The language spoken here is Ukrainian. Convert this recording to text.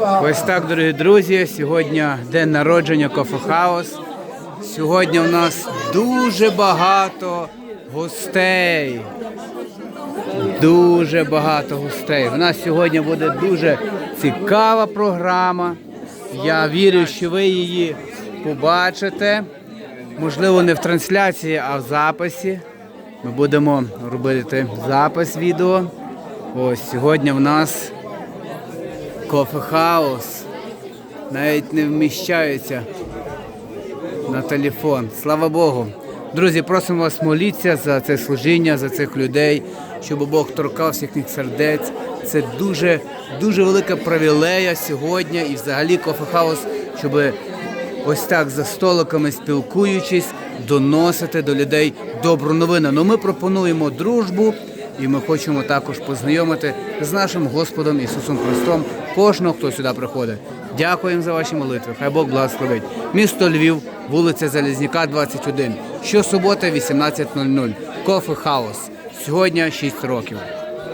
Ось так, дорогі друзі. Сьогодні день народження House. Сьогодні в нас дуже багато гостей. Дуже багато гостей. У нас сьогодні буде дуже цікава програма. Я вірю, що ви її побачите. Можливо, не в трансляції, а в записі. Ми будемо робити запис відео. Ось сьогодні в нас Кофе Хаус. Навіть не вміщаються на телефон. Слава Богу. Друзі, просимо вас моліться за це служіння, за цих людей, щоб Бог торкався їхніх сердець. Це дуже, дуже велика привілея сьогодні і взагалі Кофе Хаус, щоб ось так за столиками спілкуючись, доносити до людей добру новину. Ну ми пропонуємо дружбу. І ми хочемо також познайомити з нашим Господом Ісусом Христом кожного, хто сюди приходить. Дякуємо за ваші молитви. Хай Бог благословить. Місто Львів, вулиця Залізняка, 21. Щосубота, 18.00. Кофе Хаус. Сьогодні 6 років.